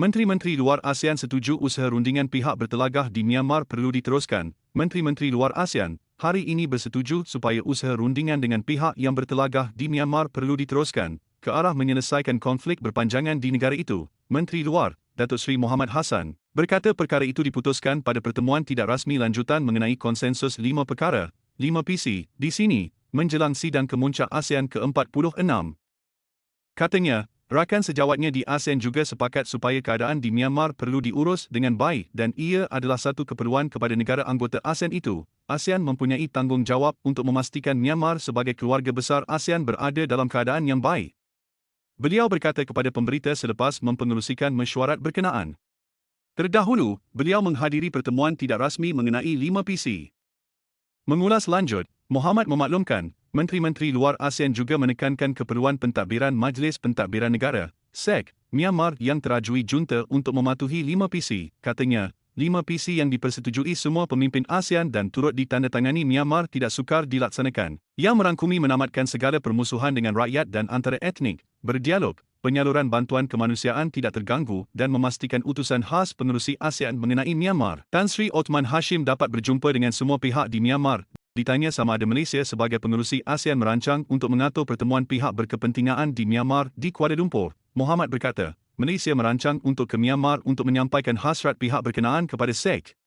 Menteri-Menteri luar ASEAN setuju usaha rundingan pihak bertelagah di Myanmar perlu diteruskan. Menteri-Menteri luar ASEAN hari ini bersetuju supaya usaha rundingan dengan pihak yang bertelagah di Myanmar perlu diteruskan ke arah menyelesaikan konflik berpanjangan di negara itu. Menteri Luar, Datuk Seri Muhammad Hassan, berkata perkara itu diputuskan pada pertemuan tidak rasmi lanjutan mengenai konsensus lima perkara, 5 PC, di sini, menjelang sidang kemuncak ASEAN ke-46. Katanya, rakan sejawatnya di ASEAN juga sepakat supaya keadaan di Myanmar perlu diurus dengan baik dan ia adalah satu keperluan kepada negara anggota ASEAN itu. ASEAN mempunyai tanggungjawab untuk memastikan Myanmar sebagai keluarga besar ASEAN berada dalam keadaan yang baik. Beliau berkata kepada pemberita selepas mempengerusikan mesyuarat berkenaan. Terdahulu, beliau menghadiri pertemuan tidak rasmi mengenai 5 PC. Mengulas lanjut, Muhammad memaklumkan, Menteri-Menteri Luar ASEAN juga menekankan keperluan pentadbiran Majlis Pentadbiran Negara, SEC, Myanmar yang terajui junta untuk mematuhi 5 PC, katanya, 5 PC yang dipersetujui semua pemimpin ASEAN dan turut ditandatangani Myanmar tidak sukar dilaksanakan, yang merangkumi menamatkan segala permusuhan dengan rakyat dan antara etnik, berdialog, penyaluran bantuan kemanusiaan tidak terganggu dan memastikan utusan khas pengerusi ASEAN mengenai Myanmar. Tan Sri Othman Hashim dapat berjumpa dengan semua pihak di Myanmar Ditanya sama ada Malaysia sebagai pengerusi ASEAN merancang untuk mengatur pertemuan pihak berkepentingan di Myanmar di Kuala Lumpur, Muhammad berkata, Malaysia merancang untuk ke Myanmar untuk menyampaikan hasrat pihak berkenaan kepada SEC.